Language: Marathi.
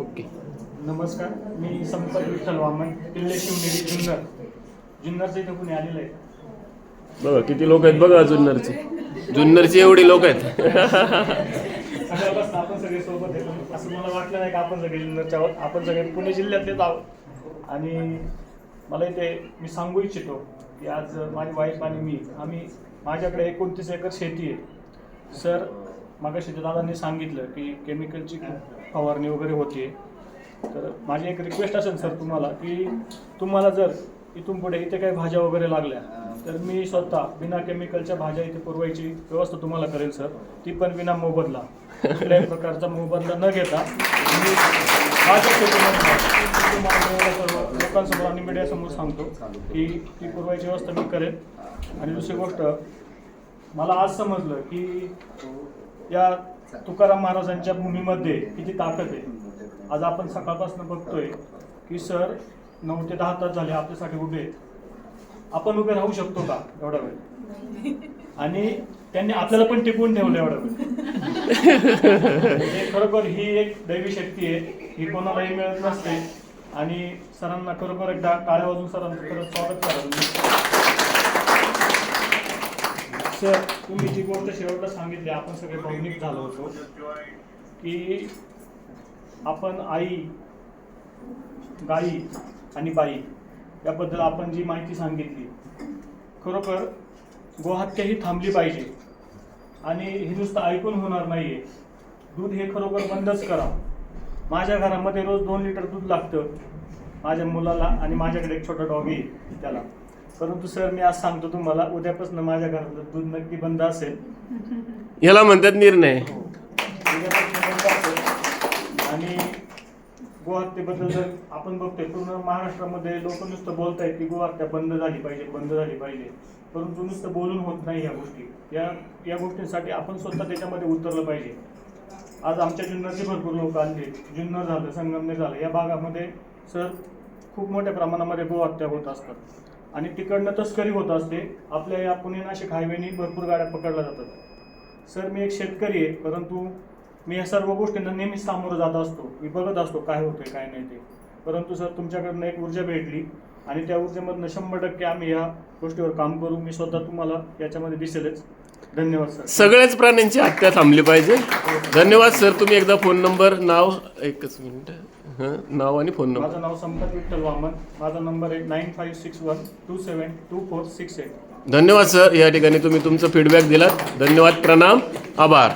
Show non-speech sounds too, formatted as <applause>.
ओके. नमस्कार मी संपत विठ्ठल वामन किल्ले शिवनेरी जुन्नर. जुन्नरचं इथं कुणी आलेलं आहे? बघा किती लोक आहेत बघा जुन्नरचे. जुन्नरचे एवढे लोक आहेत. सगळ्यापासून आपण सगळे सोबत येतो असं मला वाटलं नाही का आपण सगळे जुन्नरच्या आहोत. आपण सगळे पुणे जिल्ह्यातलेच आहोत. आणि मला इथे मी सांगू इच्छितो की आज माझी वाईफ आणि मी आम्ही माझ्याकडे एकोणतीस एकर शेती आहे. सर मागाशी दादांनी सांगितलं की केमिकलची फवारणी वगैरे होते तर माझी एक रिक्वेस्ट असेल सर तुम्हाला की तुम्हाला जर इथून पुढे इथे काही भाज्या वगैरे लागल्या तर मी स्वतः बिना केमिकलच्या भाज्या इथे पुरवायची व्यवस्था तुम्हाला करेल सर ती पण बिना मोबदला कुठल्याही <laughs> प्रकारचा मोबदला न घेता मी माझ्या सर्व लोकांसमोर आणि मीडियासमोर सांगतो की ती पुरवायची व्यवस्था मी करेन आणि दुसरी गोष्ट मला आज समजलं की या तुकाराम महाराजांच्या भूमीमध्ये किती ताकद आहे. आज आपण सकाळपासून बघतोय की सर नऊ ते दहा तास झाले आपल्यासाठी उभे आहेत. आपण उभे राहू शकतो का एवढा वेळ? आणि त्यांनी आपल्याला पण टिकवून ठेवलं एवढा वेळ. म्हणजे खरोखर ही एक दैवी शक्ती आहे. ही कोणालाही मिळत नसते. आणि सरांना खरोखर एकदा काळ्या वाजून सरांचं खरंच स्वागत करा. सर तुम्ही जी गोष्ट शेवटला सांगितली आपण सगळे भावनिक झालो होतो की आपण आई गाई आणि बाई याबद्दल आपण जी माहिती सांगितली खरोखर गोहत्या ही थांबली पाहिजे. आणि हे नुसतं ऐकून होणार नाही आहे दूध हे खरोखर बंदच करा. माझ्या घरामध्ये रोज दोन लिटर दूध लागतं. माझ्या मुलाला आणि माझ्याकडे एक छोटा डॉगी त्याला. परंतु सर मी आज सांगतो तुम्हाला उद्यापासून माझ्या घरातलं दूध नक्की बंद असेल. ह्याला म्हणतात निर्णय. उद्यापासून बंद असेल. आणि गोहत्येबद्दल जर आपण बघतोय पूर्ण महाराष्ट्रामध्ये लोक नुसतं बोलतायत की गोहत्या बंद झाली पाहिजे बंद झाली पाहिजे. परंतु नुसतं बोलून होत नाही या गोष्टी. या या गोष्टींसाठी आपण स्वतः त्याच्यामध्ये उतरलं पाहिजे. आज आमच्या जुन्नरचे भरपूर लोक आले. जुन्नर झालं संगमनेर झालं. या भागामध्ये सर खूप मोठ्या प्रमाणामध्ये गोहत्या होत असतात. आणि तिकडनं तस्करी होत असते. आपल्या या पुणे नाशिक हायवेनी भरपूर गाड्या पकडल्या जातात. सर मी एक शेतकरी आहे परंतु मी या सर्व गोष्टींना नेहमीच सामोरं जात असतो. मी बघत असतो काय होतंय काय नाही ते. परंतु सर तुमच्याकडनं एक ऊर्जा भेटली आणि त्या ऊर्जेमधनं शंभर टक्के आम्ही या गोष्टीवर काम करू. मी स्वतः तुम्हाला याच्यामध्ये दिसेलच. धन्यवाद सर. सगळ्याच प्राण्यांची हत्या थांबली पाहिजे. धन्यवाद सर. तुम्ही एकदा फोन नंबर नाव एकच मिनिट. हं, नाव आणि फोन नंबर माझं नाव संपत विठ्ठल वामन. माझा नंबर आहे nine five six one two seven two four six eight धन्यवाद सर या ठिकाणी तुम्ही तुमचं फीडबॅक दिलात. धन्यवाद प्रणाम. आभार.